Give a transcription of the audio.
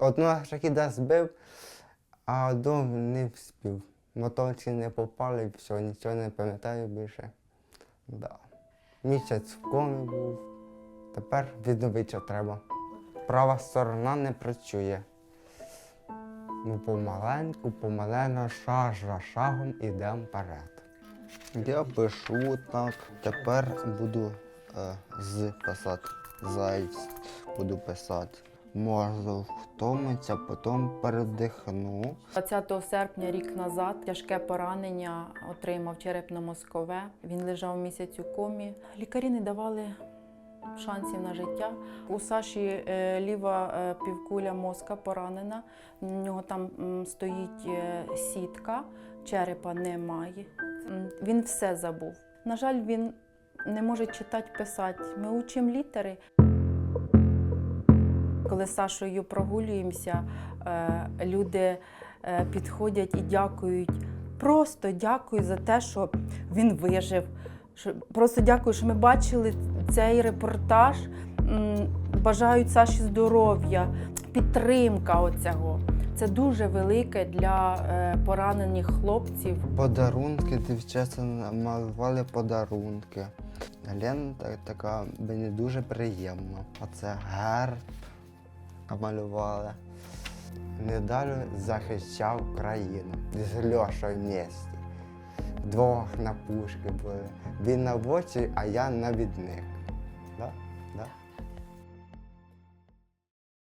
Одного шахіда збив, а одного не вспів. Мотовці не попали, все, нічого не пам'ятаю більше. Да. Місяць в комі був. Тепер відновитися треба. Права сторона не працює. Ну, помаленьку, помалено, шаг за шагом ідемо вперед. Я пишу так, тепер буду е, з писати. Зайць буду писати. Можу втомитися, потім передихну. 20 серпня рік назад тяжке поранення отримав черепно-мозкове. Він лежав місяць у комі. Лікарі не давали шансів на життя. У Саші е, ліва е, півкуля мозка поранена. У нього там стоїть е, сітка, черепа немає. Він все забув. На жаль, він не може читати, писати. Ми учимо літери. Коли з Сашою прогулюємося, е, люди е, підходять і дякують. Просто дякую за те, що він вижив. Просто дякую, що ми бачили цей репортаж. Бажають Саші здоров'я, підтримка оцього. Це дуже велике для е, поранених хлопців. Подарунки, дівчата малювали подарунки. Лента така мені дуже приємна. Оце герб малювали. Недалю захищав країну з Льошою в місті. Двох на пушки були. Він на боці, а я навідник. Да?